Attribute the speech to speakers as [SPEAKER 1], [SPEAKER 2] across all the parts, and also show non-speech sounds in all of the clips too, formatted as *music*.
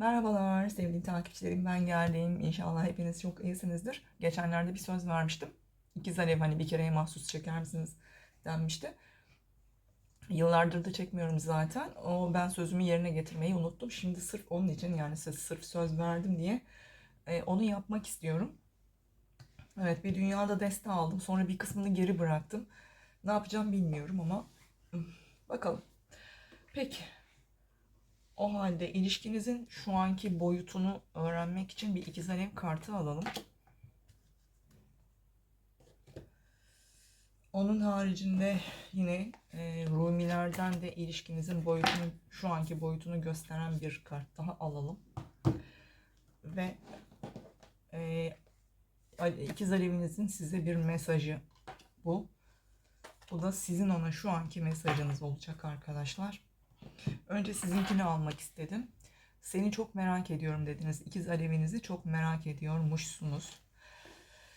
[SPEAKER 1] Merhabalar sevgili takipçilerim ben geldim. İnşallah hepiniz çok iyisinizdir. Geçenlerde bir söz vermiştim. İkiz Alev hani bir kereye mahsus çeker misiniz denmişti. Yıllardır da çekmiyorum zaten. O ben sözümü yerine getirmeyi unuttum. Şimdi sırf onun için yani size sırf söz verdim diye e, onu yapmak istiyorum. Evet bir dünyada deste aldım. Sonra bir kısmını geri bıraktım. Ne yapacağım bilmiyorum ama bakalım. Peki. O halde ilişkinizin şu anki boyutunu öğrenmek için bir ikiz alev kartı alalım. Onun haricinde yine e, Rumilerden de ilişkinizin boyutunu, şu anki boyutunu gösteren bir kart daha alalım. Ve e, ikiz alevinizin size bir mesajı bu. Bu da sizin ona şu anki mesajınız olacak arkadaşlar. Önce sizinkini almak istedim. Seni çok merak ediyorum dediniz. İkiz alevinizi çok merak ediyormuşsunuz.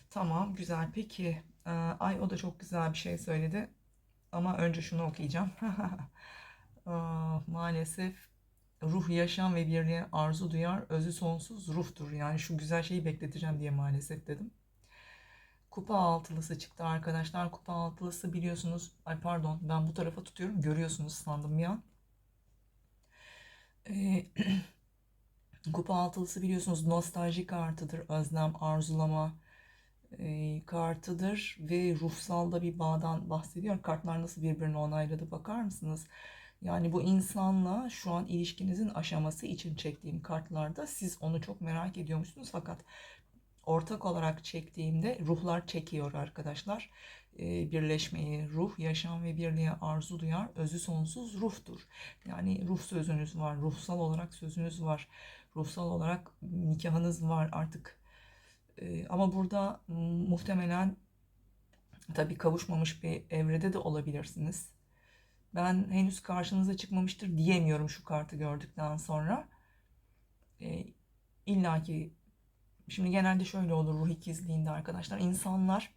[SPEAKER 1] Tamam güzel. Peki e, ay o da çok güzel bir şey söyledi. Ama önce şunu okuyacağım. Aa, *laughs* Maalesef ruh yaşam ve birliğe arzu duyar. Özü sonsuz ruhtur. Yani şu güzel şeyi bekleteceğim diye maalesef dedim. Kupa altılısı çıktı arkadaşlar. Kupa altılısı biliyorsunuz. Ay pardon ben bu tarafa tutuyorum. Görüyorsunuz sandım bir an. *clears throat* Kupa altılısı biliyorsunuz nostalji kartıdır. Özlem, arzulama e, kartıdır ve ruhsal da bir bağdan bahsediyor. Kartlar nasıl birbirini onayladı bakar mısınız? Yani bu insanla şu an ilişkinizin aşaması için çektiğim kartlarda siz onu çok merak ediyormuşsunuz fakat ortak olarak çektiğimde ruhlar çekiyor arkadaşlar. E, birleşmeyi, ruh, yaşam ve birliğe arzu duyar. Özü sonsuz ruhtur. Yani ruh sözünüz var, ruhsal olarak sözünüz var. Ruhsal olarak nikahınız var artık. E, ama burada muhtemelen tabii kavuşmamış bir evrede de olabilirsiniz. Ben henüz karşınıza çıkmamıştır diyemiyorum şu kartı gördükten sonra. E, İlla ki Şimdi genelde şöyle olur ruh ikizliğinde arkadaşlar. insanlar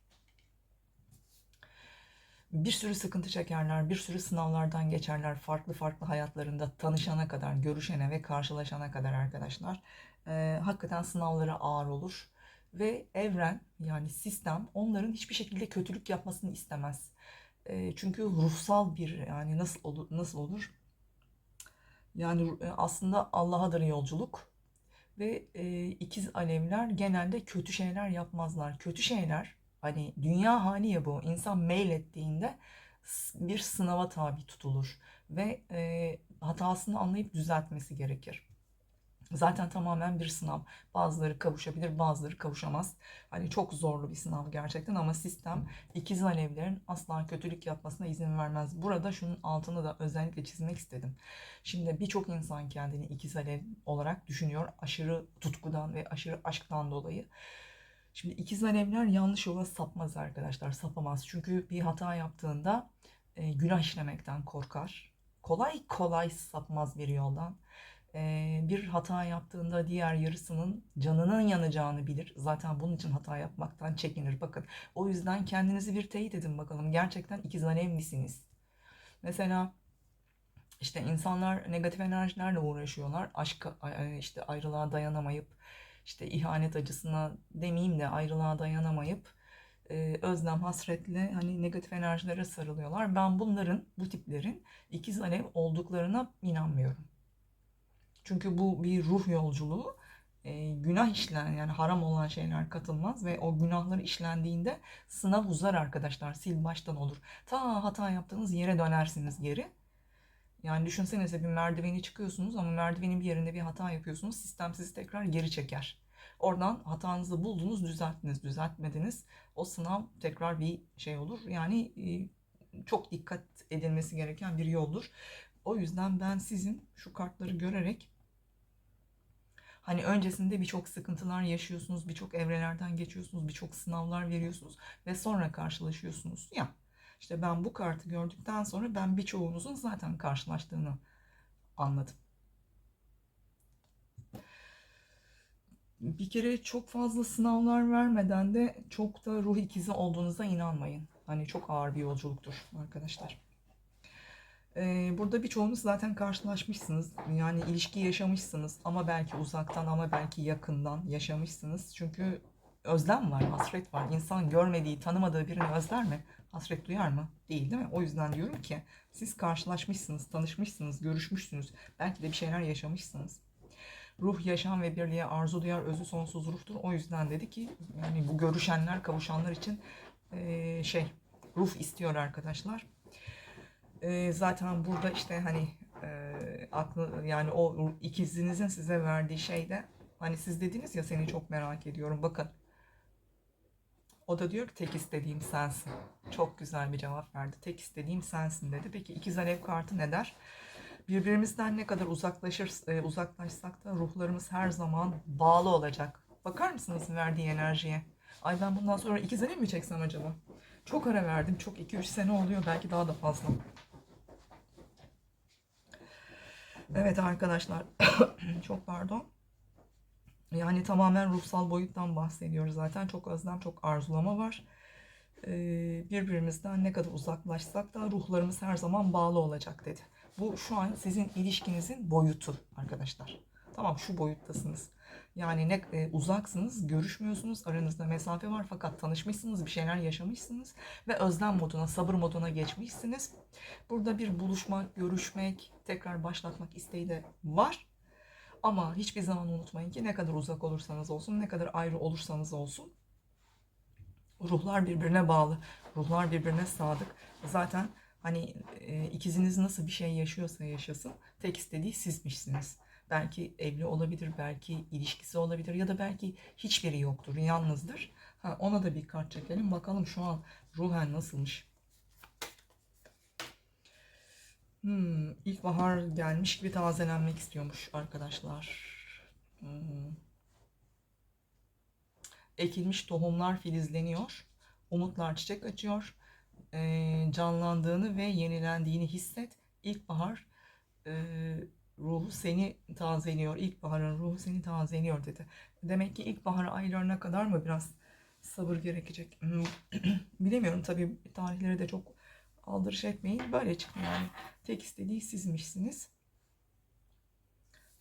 [SPEAKER 1] bir sürü sıkıntı çekerler, bir sürü sınavlardan geçerler farklı farklı hayatlarında tanışana kadar, görüşene ve karşılaşana kadar arkadaşlar. Ee, hakikaten sınavları ağır olur ve evren yani sistem onların hiçbir şekilde kötülük yapmasını istemez. Ee, çünkü ruhsal bir yani nasıl olur nasıl olur? Yani aslında Allah'adır yolculuk ve e, ikiz alevler genelde kötü şeyler yapmazlar. Kötü şeyler hani dünya hali ya bu insan meylettiğinde bir sınava tabi tutulur ve e, hatasını anlayıp düzeltmesi gerekir. Zaten tamamen bir sınav. Bazıları kavuşabilir, bazıları kavuşamaz. Hani çok zorlu bir sınav gerçekten ama sistem ikiz alevlerin asla kötülük yapmasına izin vermez. Burada şunun altını da özellikle çizmek istedim. Şimdi birçok insan kendini ikiz alev olarak düşünüyor. Aşırı tutkudan ve aşırı aşktan dolayı. Şimdi ikiz alevler yanlış yola sapmaz arkadaşlar. Sapamaz. Çünkü bir hata yaptığında e, günah işlemekten korkar. Kolay kolay sapmaz bir yoldan bir hata yaptığında diğer yarısının canının yanacağını bilir. Zaten bunun için hata yapmaktan çekinir. Bakın o yüzden kendinizi bir teyit edin bakalım. Gerçekten ikiz alev misiniz? Mesela işte insanlar negatif enerjilerle uğraşıyorlar. Aşk işte ayrılığa dayanamayıp işte ihanet acısına demeyeyim de ayrılığa dayanamayıp özlem, hasretle hani negatif enerjilere sarılıyorlar. Ben bunların, bu tiplerin ikiz alev olduklarına inanmıyorum. Çünkü bu bir ruh yolculuğu. E, günah işlen yani haram olan şeyler katılmaz ve o günahları işlendiğinde sınav uzar arkadaşlar. Sil baştan olur. Ta hata yaptığınız yere dönersiniz geri. Yani düşünsenize bir merdiveni çıkıyorsunuz ama merdivenin bir yerinde bir hata yapıyorsunuz. Sistem sizi tekrar geri çeker. Oradan hatanızı buldunuz, düzelttiniz, düzeltmediniz. O sınav tekrar bir şey olur. Yani e, çok dikkat edilmesi gereken bir yoldur. O yüzden ben sizin şu kartları görerek Hani öncesinde birçok sıkıntılar yaşıyorsunuz, birçok evrelerden geçiyorsunuz, birçok sınavlar veriyorsunuz ve sonra karşılaşıyorsunuz. Ya işte ben bu kartı gördükten sonra ben birçoğunuzun zaten karşılaştığını anladım. Bir kere çok fazla sınavlar vermeden de çok da ruh ikizi olduğunuza inanmayın. Hani çok ağır bir yolculuktur arkadaşlar. Ee, burada birçoğunuz zaten karşılaşmışsınız. Yani ilişki yaşamışsınız ama belki uzaktan ama belki yakından yaşamışsınız. Çünkü özlem var, hasret var. İnsan görmediği, tanımadığı birini özler mi? Hasret duyar mı? Değil değil mi? O yüzden diyorum ki siz karşılaşmışsınız, tanışmışsınız, görüşmüşsünüz. Belki de bir şeyler yaşamışsınız. Ruh yaşam ve birliğe arzu duyar, özü sonsuz ruhtur. O yüzden dedi ki yani bu görüşenler, kavuşanlar için eee, şey ruh istiyor arkadaşlar. Eee, zaten burada işte hani eee, aklı yani o ikizinizin size verdiği şey de hani siz dediniz ya seni çok merak ediyorum. Bakın o da diyor ki tek istediğim sensin. Çok güzel bir cevap verdi. Tek istediğim sensin dedi. Peki ikiz alev kartı ne der? Birbirimizden ne kadar uzaklaşır, e, uzaklaşsak da ruhlarımız her zaman bağlı olacak. Bakar mısınız verdiği enerjiye? Ay ben bundan sonra ikiz alev mi çeksem acaba? Çok ara verdim. Çok 2-3 sene oluyor. Belki daha da fazla. Evet arkadaşlar. *coughs* Çok pardon. Yani tamamen ruhsal boyuttan bahsediyoruz zaten. Çok özlem, çok arzulama var. Ee, birbirimizden ne kadar uzaklaşsak da ruhlarımız her zaman bağlı olacak dedi. Bu şu an sizin ilişkinizin boyutu arkadaşlar. Tamam şu boyuttasınız. Yani ne e, uzaksınız, görüşmüyorsunuz, aranızda mesafe var fakat tanışmışsınız, bir şeyler yaşamışsınız ve özlem moduna, sabır moduna geçmişsiniz. Burada bir buluşmak, görüşmek, tekrar başlatmak isteği de var. Ama hiçbir zaman unutmayın ki ne kadar uzak olursanız olsun, ne kadar ayrı olursanız olsun ruhlar birbirine bağlı, ruhlar birbirine sadık. Zaten hani e, ikiziniz nasıl bir şey yaşıyorsa yaşasın, tek istediği sizmişsiniz. Belki evli olabilir, belki ilişkisi olabilir ya da belki hiçbiri yoktur, yalnızdır. Ha, ona da bir kart çekelim. Bakalım şu an ruhen nasılmış. Hmm, ilkbahar gelmiş gibi tazelenmek istiyormuş arkadaşlar. Hmm. Ekilmiş tohumlar filizleniyor. Umutlar çiçek açıyor. Ee, canlandığını ve yenilendiğini hisset. İlkbahar e, ruhu seni tazeliyor. İlkbaharın ruhu seni tazeliyor dedi. Demek ki ilkbahar aylarına kadar mı biraz sabır gerekecek? Hmm. *clears throat* Bilemiyorum tabii tarihleri de çok aldırış etmeyin. Böyle çıktı yani. Tek istediği sizmişsiniz.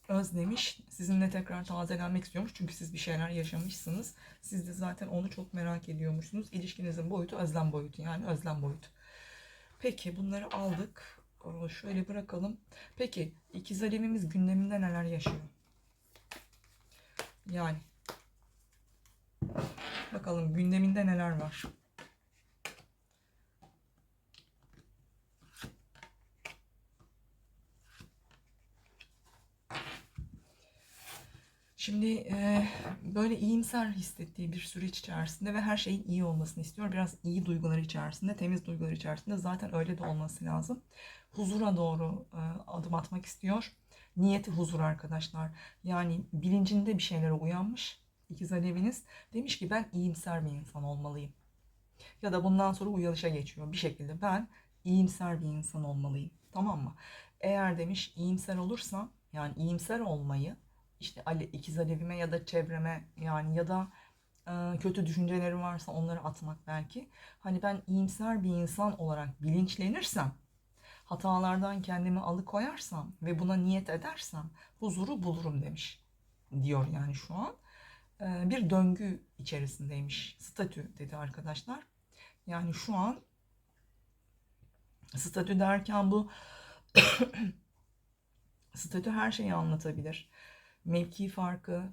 [SPEAKER 1] Özlemiş. Sizinle tekrar tazelenmek istiyormuş. Çünkü siz bir şeyler yaşamışsınız. Siz de zaten onu çok merak ediyormuşsunuz. İlişkinizin boyutu özlem boyutu. Yani özlem boyutu. Peki bunları aldık. Şöyle bırakalım. Peki ikiz alevimiz gündeminde neler yaşıyor? Yani bakalım gündeminde neler var? Şimdi e, böyle iyimser hissettiği bir süreç içerisinde ve her şeyin iyi olmasını istiyor. Biraz iyi duygular içerisinde, temiz duygular içerisinde zaten öyle de olması lazım. Huzura doğru e, adım atmak istiyor. Niyeti huzur arkadaşlar. Yani bilincinde bir şeylere uyanmış. İkiz aleviniz demiş ki ben iyimser bir insan olmalıyım. Ya da bundan sonra uyalışa geçiyor bir şekilde. Ben iyimser bir insan olmalıyım. Tamam mı? Eğer demiş iyimser olursam yani iyimser olmayı işte ikiz alevime ya da çevreme yani ya da e, kötü düşünceleri varsa onları atmak belki. Hani ben iyimser bir insan olarak bilinçlenirsem, hatalardan kendimi alıkoyarsam ve buna niyet edersem huzuru bulurum demiş. Diyor yani şu an. E, bir döngü içerisindeymiş. Statü dedi arkadaşlar. Yani şu an statü derken bu *coughs* statü her şeyi anlatabilir mevki farkı,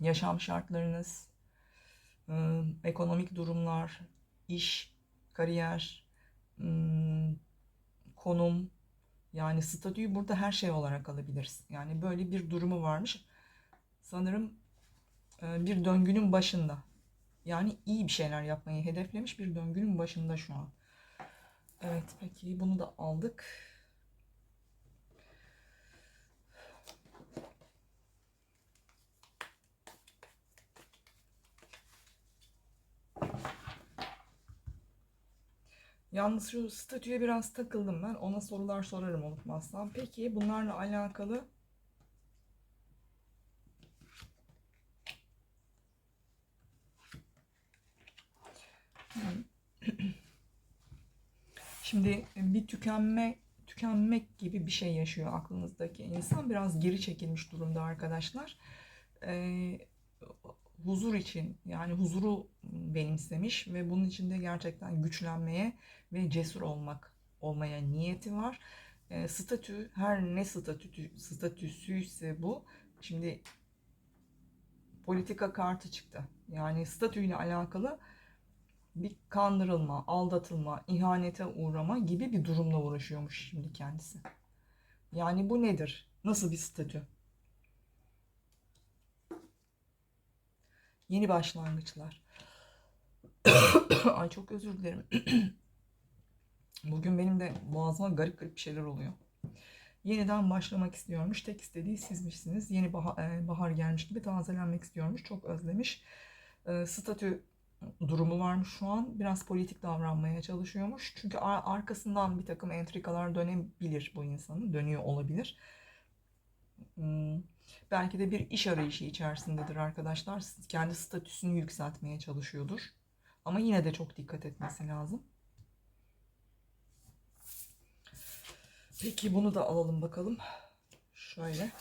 [SPEAKER 1] yaşam şartlarınız, ekonomik durumlar, iş, kariyer, konum, yani statüyü burada her şey olarak alabiliriz. Yani böyle bir durumu varmış. Sanırım bir döngünün başında. Yani iyi bir şeyler yapmayı hedeflemiş bir döngünün başında şu an. Evet peki bunu da aldık. Yalnız şu statüye biraz takıldım ben. Ona sorular sorarım unutmazsam. Peki bunlarla alakalı *clears throat* Şimdi bir tükenme, tükenmek gibi bir şey yaşıyor aklınızdaki insan. Biraz geri çekilmiş durumda arkadaşlar. Ee, huzur için yani huzuru benimsemiş ve bunun içinde gerçekten güçlenmeye ve cesur olmak olmaya niyeti var. E, statü her ne statü statüsüyse bu. Şimdi politika kartı çıktı. Yani statüyle alakalı bir kandırılma, aldatılma, ihanete uğrama gibi bir durumla uğraşıyormuş şimdi kendisi. Yani bu nedir? Nasıl bir statü? Yeni başlangıçlar. *coughs* Ay çok özür dilerim. *coughs* Bugün benim de boğazıma garip garip şeyler oluyor. Yeniden başlamak istiyormuş. Tek istediği sizmişsiniz. Yeni bahar, bahar gelmiş gibi tazelenmek istiyormuş. Çok özlemiş. E, statü durumu varmış şu an. Biraz politik davranmaya çalışıyormuş. Çünkü ar- arkasından bir takım entrikalar dönebilir bu insanın. Dönüyor olabilir. Hmm, belki de bir iş arayışı içerisindedir arkadaşlar. Kendi statüsünü yükseltmeye çalışıyordur. Ama yine de çok dikkat etmesi lazım. Peki bunu da alalım bakalım. Şöyle.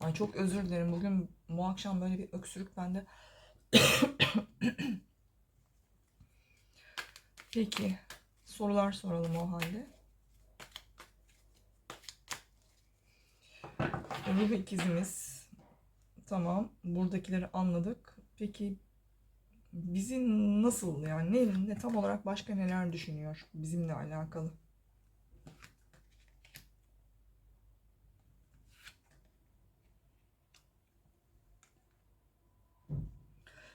[SPEAKER 1] Ay çok özür dilerim. Bugün bu akşam böyle bir öksürük bende. *coughs* Peki. Sorular soralım o halde. Ruh ikizimiz. Tamam. Buradakileri anladık. Peki bizi nasıl yani ne, ne tam olarak başka neler düşünüyor bizimle alakalı?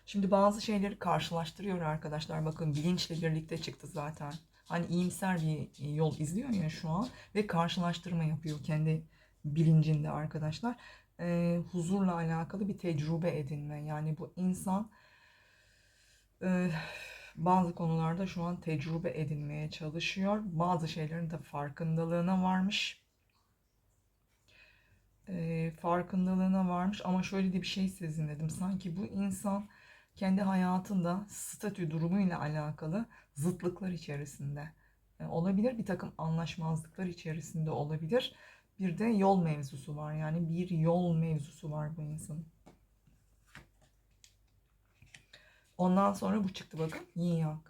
[SPEAKER 1] Şimdi bazı şeyleri karşılaştırıyor arkadaşlar. Bakın bilinçle birlikte çıktı zaten. Hani iyimser bir yol izliyor ya şu an ve karşılaştırma yapıyor kendi bilincinde arkadaşlar. Ee, huzurla alakalı bir tecrübe edinme. Yani bu insan e, bazı konularda şu an tecrübe edinmeye çalışıyor. Bazı şeylerin de farkındalığına varmış. E, farkındalığına varmış ama şöyle de bir şey sezinledim. Sanki bu insan kendi hayatında statü durumuyla alakalı zıtlıklar içerisinde e, olabilir. Bir takım anlaşmazlıklar içerisinde olabilir. Bir de yol mevzusu var. Yani bir yol mevzusu var bu insanın. Ondan sonra bu çıktı bakın. Yin yang.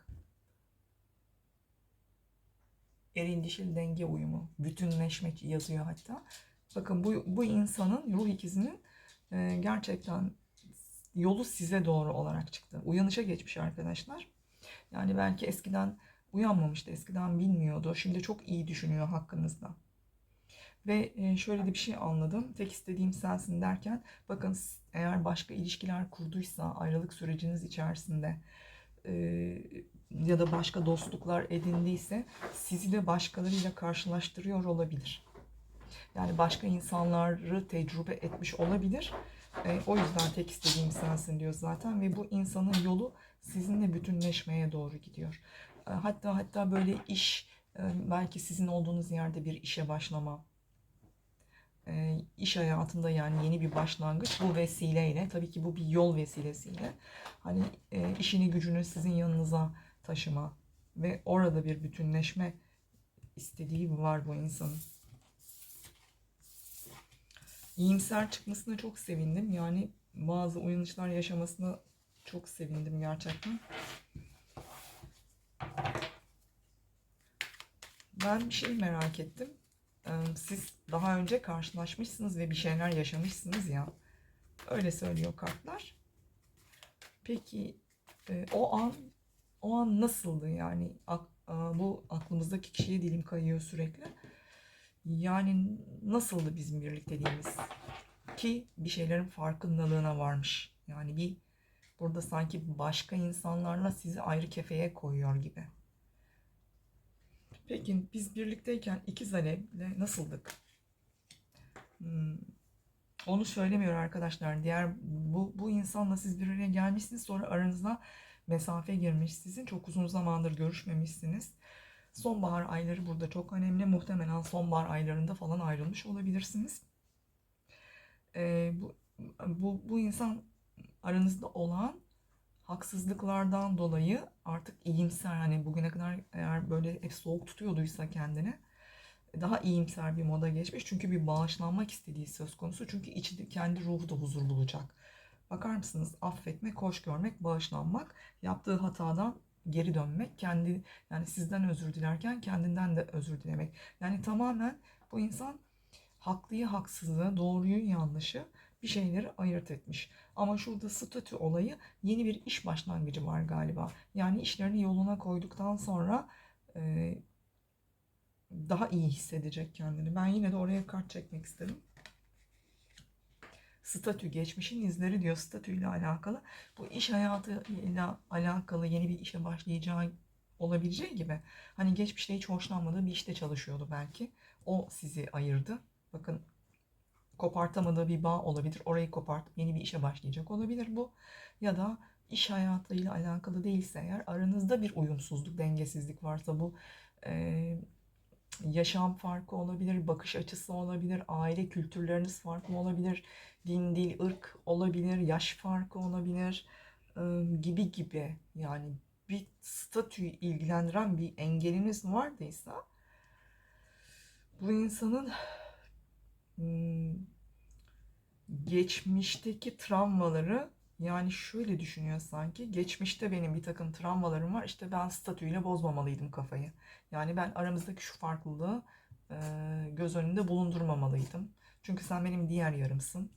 [SPEAKER 1] Eril dişil denge uyumu. Bütünleşme yazıyor hatta. Bakın bu, bu insanın ruh ikizinin e, gerçekten yolu size doğru olarak çıktı. Uyanışa geçmiş arkadaşlar. Yani belki eskiden uyanmamıştı, eskiden bilmiyordu. Şimdi çok iyi düşünüyor hakkınızda. Ve e, şöyle de bir şey anladım. Tek istediğim sensin derken bakın eğer başka ilişkiler kurduysa ayrılık süreciniz içerisinde e, ya da başka dostluklar edindiyse sizi de başkalarıyla karşılaştırıyor olabilir. Yani başka insanları tecrübe etmiş olabilir. E, o yüzden tek istediğim sensin diyor zaten ve bu insanın yolu sizinle bütünleşmeye doğru gidiyor. E, hatta hatta böyle iş e, belki sizin olduğunuz yerde bir işe başlama, e, iş hayatında yani yeni bir başlangıç bu vesileyle tabii ki bu bir yol vesilesiyle hani e, işini gücünü sizin yanınıza taşıma ve orada bir bütünleşme istediği var bu insanın. İyimser çıkmasına çok sevindim. Yani bazı uyanışlar yaşamasına çok sevindim gerçekten. Ben bir şey merak ettim. Siz daha önce karşılaşmışsınız ve bir şeyler yaşamışsınız ya. Öyle söylüyor kartlar. Peki e, o an o an nasıldı yani bu aklımızdaki kişiye dilim kayıyor sürekli. Yani nasıldı bizim birlikteliğimiz? Ki bir şeylerin farkındalığına varmış. Yani bir burada sanki başka insanlarla sizi ayrı kefeye koyuyor gibi. Peki biz birlikteyken ikiz alevle nasıldık? Hmm, onu söylemiyor arkadaşlar. Diğer bu, bu insanla siz bir araya gelmişsiniz sonra aranızda mesafe girmiş sizin. Çok uzun zamandır görüşmemişsiniz. Sonbahar ayları burada çok önemli. Muhtemelen sonbahar aylarında falan ayrılmış olabilirsiniz. Ee, bu, bu, bu insan aranızda olan haksızlıklardan dolayı artık iyimser hani bugüne kadar eğer böyle hep soğuk tutuyorduysa kendini daha iyimser bir moda geçmiş. Çünkü bir bağışlanmak istediği söz konusu. Çünkü içi kendi ruhu da huzur bulacak. Bakar mısınız? Affetmek, hoş görmek, bağışlanmak, yaptığı hatadan geri dönmek, kendi yani sizden özür dilerken kendinden de özür dilemek. Yani tamamen bu insan haklıyı haksızlığı, doğruyu yanlışı bir şeyleri ayırt etmiş. Ama şurada statü olayı yeni bir iş başlangıcı var galiba. Yani işlerini yoluna koyduktan sonra e, daha iyi hissedecek kendini. Ben yine de oraya kart çekmek istedim. Statü, geçmişin izleri diyor statüyle alakalı. Bu iş hayatıyla alakalı yeni bir işe başlayacağı olabileceği gibi. Hani geçmişte hiç hoşlanmadığı bir işte çalışıyordu belki. O sizi ayırdı. Bakın kopartamadığı bir bağ olabilir. Orayı kopartıp yeni bir işe başlayacak olabilir bu. Ya da iş hayatıyla alakalı değilse eğer aranızda bir uyumsuzluk, dengesizlik varsa bu e, yaşam farkı olabilir, bakış açısı olabilir, aile kültürleriniz farklı olabilir, din, dil, ırk olabilir, yaş farkı olabilir gibi gibi. Yani bir statüyü ilgilendiren bir engeliniz vardıysa bu insanın geçmişteki travmaları yani şöyle düşünüyor sanki geçmişte benim bir takım travmalarım var işte ben statüyle bozmamalıydım kafayı. Yani ben aramızdaki şu farklılığı göz önünde bulundurmamalıydım. Çünkü sen benim diğer yarımsın.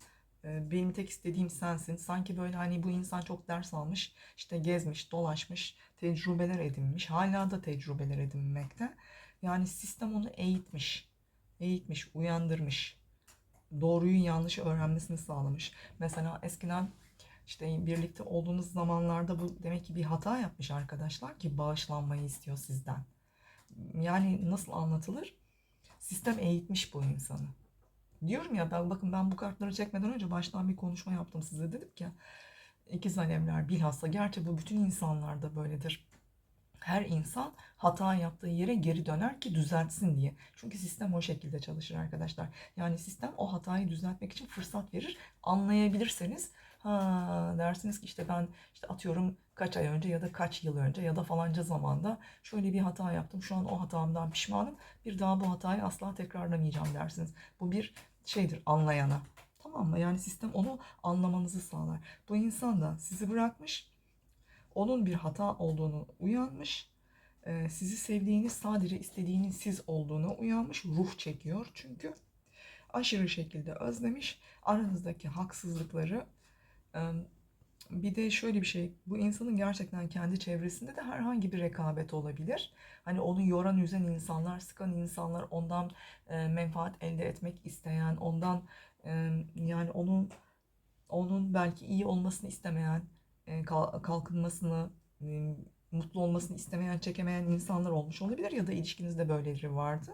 [SPEAKER 1] E, benim tek istediğim sensin. Sanki böyle hani bu insan çok ders almış, işte gezmiş, dolaşmış, tecrübeler edinmiş. Hala da tecrübeler edinmekte. Yani sistem onu eğitmiş, eğitmiş, uyandırmış. Doğruyu yanlışı öğrenmesini sağlamış. Mesela eskiden işte birlikte olduğunuz zamanlarda bu demek ki bir hata yapmış arkadaşlar ki bağışlanmayı istiyor sizden. Yani nasıl anlatılır? Sistem eğitmiş bu insanı. Diyorum ya ben bakın ben bu kartları çekmeden önce baştan bir konuşma yaptım size dedim ki ikiz alevler bilhassa gerçi bu bütün insanlarda böyledir. Her insan hata yaptığı yere geri döner ki düzeltsin diye. Çünkü sistem o şekilde çalışır arkadaşlar. Yani sistem o hatayı düzeltmek için fırsat verir. Anlayabilirseniz Ha dersiniz ki işte ben işte atıyorum kaç ay önce ya da kaç yıl önce ya da falanca zamanda şöyle bir hata yaptım. Şu an o hatamdan pişmanım. Bir daha bu hatayı asla tekrarlamayacağım dersiniz. Bu bir şeydir anlayana. Tamam mı? Yani sistem onu anlamanızı sağlar. Bu insan da sizi bırakmış. Onun bir hata olduğunu uyanmış. Ee, sizi sevdiğiniz, sadece istediğiniz siz olduğunu uyanmış. Ruh çekiyor çünkü. Aşırı şekilde özlemiş. Aranızdaki haksızlıkları bir de şöyle bir şey, bu insanın gerçekten kendi çevresinde de herhangi bir rekabet olabilir. Hani onu yoran, üzen insanlar, sıkan insanlar, ondan menfaat elde etmek isteyen, ondan yani onun onun belki iyi olmasını istemeyen, kalkınmasını, mutlu olmasını istemeyen, çekemeyen insanlar olmuş olabilir ya da ilişkinizde böyleleri vardı.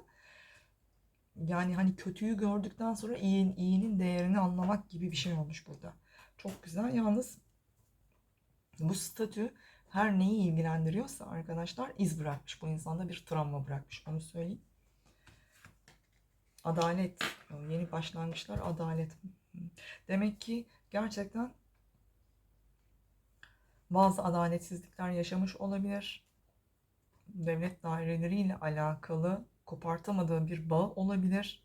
[SPEAKER 1] Yani hani kötüyü gördükten sonra iyi, iyinin değerini anlamak gibi bir şey olmuş burada. Çok güzel. Yalnız bu statü her neyi ilgilendiriyorsa arkadaşlar iz bırakmış. Bu insanda bir travma bırakmış. Onu söyleyeyim. Adalet. Yeni başlangıçlar adalet. Demek ki gerçekten bazı adaletsizlikler yaşamış olabilir. Devlet daireleriyle alakalı kopartamadığı bir bağ olabilir.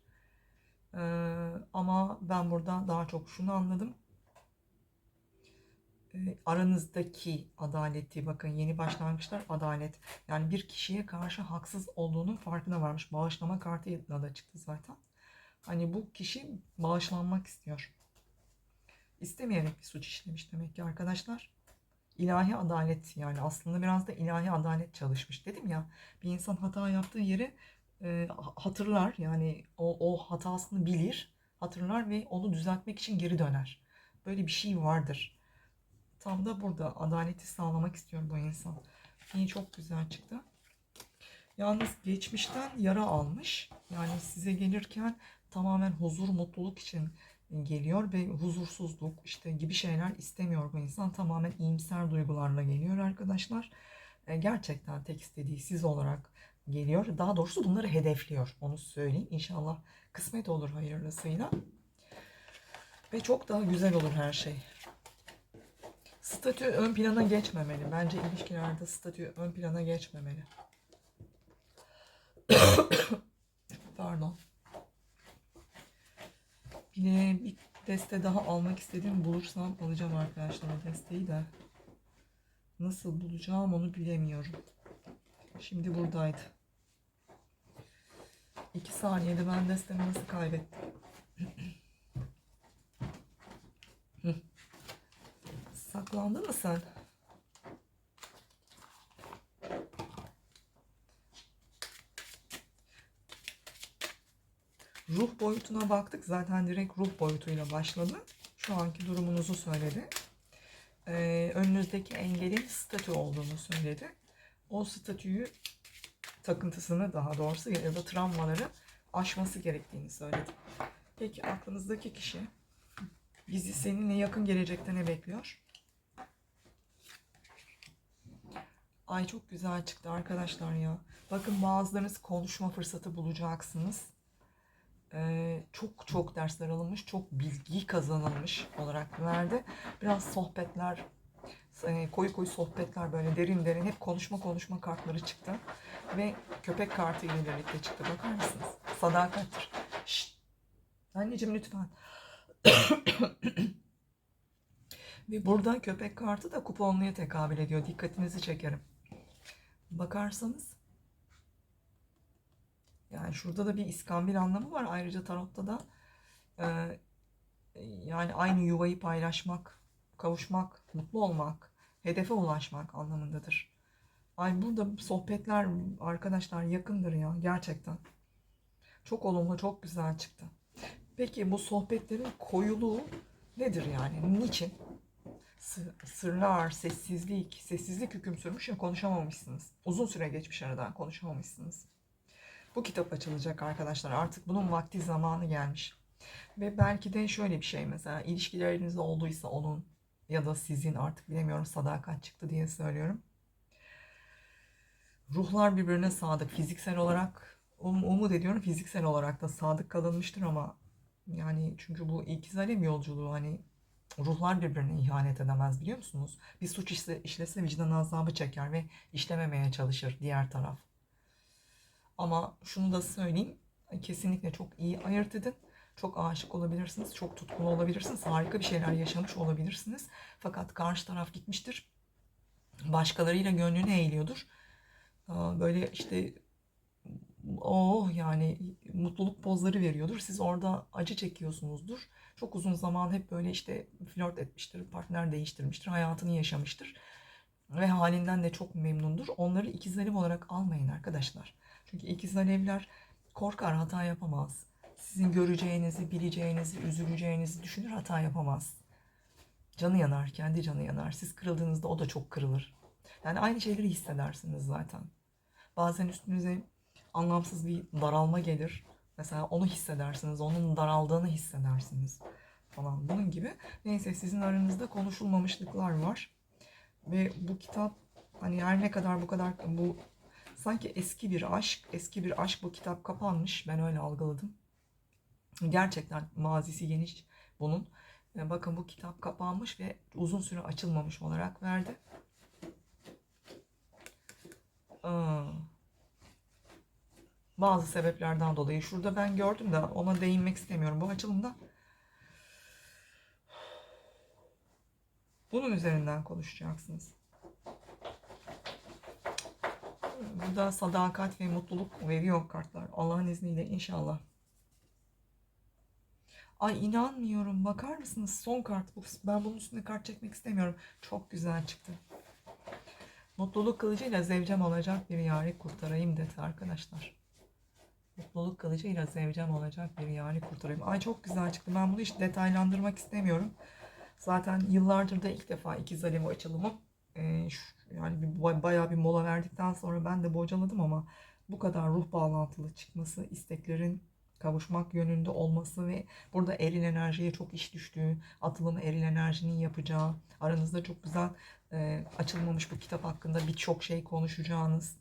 [SPEAKER 1] Ee, ama ben burada daha çok şunu anladım aranızdaki adaleti bakın yeni başlangıçlar adalet. Yani bir kişiye karşı haksız olduğunun farkına varmış. Bağışlama kartıyla da çıktı zaten. Hani bu kişi bağışlanmak istiyor. İstemeyerek bir suç işlemiş demek ki arkadaşlar. İlahi adalet yani aslında biraz da ilahi adalet çalışmış. Dedim ya bir insan hata yaptığı yeri e, hatırlar. Yani o, o hatasını bilir hatırlar ve onu düzeltmek için geri döner. Böyle bir şey vardır Tam da burada adaleti sağlamak istiyor bu insan. İyi çok güzel çıktı. Yalnız geçmişten yara almış. Yani size gelirken tamamen huzur, mutluluk için geliyor ve huzursuzluk işte gibi şeyler istemiyor bu insan. Tamamen iyimser duygularla geliyor arkadaşlar. E, gerçekten tek istediği siz olarak geliyor. Daha doğrusu bunları hedefliyor. Onu söyleyeyim. İnşallah kısmet olur hayırlısıyla. Ve çok daha güzel olur her şey Statü ön plana geçmemeli. Bence ilişkilerde statü ön plana geçmemeli. *coughs* Pardon. De bir deste daha almak istediğim bulursam alacağım arkadaşlar o desteği de. Nasıl bulacağım onu bilemiyorum. Şimdi buradaydı. İki saniyede ben destemi nasıl kaybettim? *coughs* Saklandın mı sen? Ruh boyutuna baktık. Zaten direkt ruh boyutuyla başladı. Şu anki durumunuzu söyledi. Ee, önünüzdeki engelin statü olduğunu söyledi. O statüyü takıntısını daha doğrusu ya da travmaları aşması gerektiğini söyledi. Peki aklınızdaki kişi bizi seninle yakın gelecekte ne bekliyor? Ay çok güzel çıktı arkadaşlar ya. Bakın bazılarınız konuşma fırsatı bulacaksınız. Ee, çok çok dersler alınmış, çok bilgi kazanılmış olarak verdi. Biraz sohbetler, e, koyu koyu sohbetler böyle derin derin hep konuşma konuşma kartları çıktı. Ve köpek kartı ile birlikte çıktı. Bakar mısınız? Sadakattir. Şşt. Anneciğim lütfen. *coughs* Ve burada köpek kartı da kuponluya tekabül ediyor. Dikkatinizi çekerim. Bakarsanız yani şurada da bir iskambil anlamı var. Ayrıca tarotta da e, yani aynı yuvayı paylaşmak, kavuşmak, mutlu olmak, hedefe ulaşmak anlamındadır. Ay burada sohbetler arkadaşlar yakındır ya gerçekten. Çok olumlu, çok güzel çıktı. Peki bu sohbetlerin koyuluğu nedir yani? Niçin? Sı- Sırlar, sessizlik, sessizlik hüküm sürmüş ya konuşamamışsınız. Uzun süre geçmiş aradan konuşamamışsınız. Bu kitap açılacak arkadaşlar. Artık bunun vakti zamanı gelmiş. Ve belki de şöyle bir şey mesela ilişkileriniz olduysa onun ya da sizin artık bilemiyorum sadakat çıktı diye söylüyorum. Ruhlar birbirine sadık. Fiziksel olarak um, umut ediyorum fiziksel olarak da sadık kalınmıştır ama yani çünkü bu ikiz alem yolculuğu hani ruhlar birbirine ihanet edemez biliyor musunuz? Bir suç işle, işlese vicdan azabı çeker ve işlememeye çalışır diğer taraf. Ama şunu da söyleyeyim. Kesinlikle çok iyi ayırt edin. Çok aşık olabilirsiniz, çok tutkulu olabilirsiniz, harika bir şeyler yaşamış olabilirsiniz. Fakat karşı taraf gitmiştir. Başkalarıyla gönlünü eğiliyordur. Böyle işte oh yani mutluluk pozları veriyordur. Siz orada acı çekiyorsunuzdur. Çok uzun zaman hep böyle işte flört etmiştir, partner değiştirmiştir, hayatını yaşamıştır. Ve halinden de çok memnundur. Onları ikizlerim olarak almayın arkadaşlar. Çünkü ikiz alevler korkar, hata yapamaz. Sizin göreceğinizi, bileceğinizi, üzüleceğinizi düşünür, hata yapamaz. Canı yanar, kendi canı yanar. Siz kırıldığınızda o da çok kırılır. Yani aynı şeyleri hissedersiniz zaten. Bazen üstünüze anlamsız bir daralma gelir. Mesela onu hissedersiniz, onun daraldığını hissedersiniz falan bunun gibi. Neyse sizin aranızda konuşulmamışlıklar var. Ve bu kitap hani her ne kadar bu kadar bu sanki eski bir aşk, eski bir aşk bu kitap kapanmış. Ben öyle algıladım. Gerçekten mazisi geniş bunun. Bakın bu kitap kapanmış ve uzun süre açılmamış olarak verdi. Aa. Bazı sebeplerden dolayı. Şurada ben gördüm de ona değinmek istemiyorum bu açılımda. Bunun üzerinden konuşacaksınız. Burada sadakat ve mutluluk veriyor kartlar. Allah'ın izniyle inşallah. Ay inanmıyorum. Bakar mısınız? Son kart bu. Ben bunun üstüne kart çekmek istemiyorum. Çok güzel çıktı. Mutluluk kılıcıyla zevcem olacak bir yari kurtarayım dedi arkadaşlar. Mutluluk kılıcıyla zevcem olacak bir yari kurtarayım. Ay çok güzel çıktı. Ben bunu hiç detaylandırmak istemiyorum. Zaten yıllardır da ilk defa ikiz alev açılımı. Ee, şu- yani bir, ba- bayağı bir mola verdikten sonra ben de bocaladım ama bu kadar ruh bağlantılı çıkması, isteklerin kavuşmak yönünde olması ve burada eril enerjiye çok iş düştüğü, atılımı eril enerjinin yapacağı, aranızda çok güzel e, açılmamış bu kitap hakkında birçok şey konuşacağınız,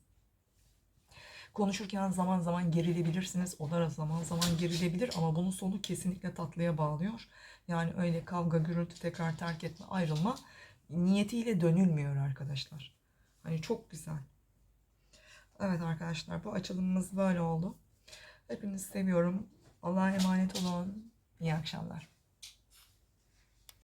[SPEAKER 1] Konuşurken zaman zaman gerilebilirsiniz. Olara zaman zaman gerilebilir ama bunun sonu kesinlikle tatlıya bağlıyor. Yani öyle kavga, gürültü, tekrar terk etme, ayrılma niyetiyle dönülmüyor arkadaşlar. Hani çok güzel. Evet arkadaşlar bu açılımımız böyle oldu. Hepinizi seviyorum. Allah'a emanet olun. İyi akşamlar.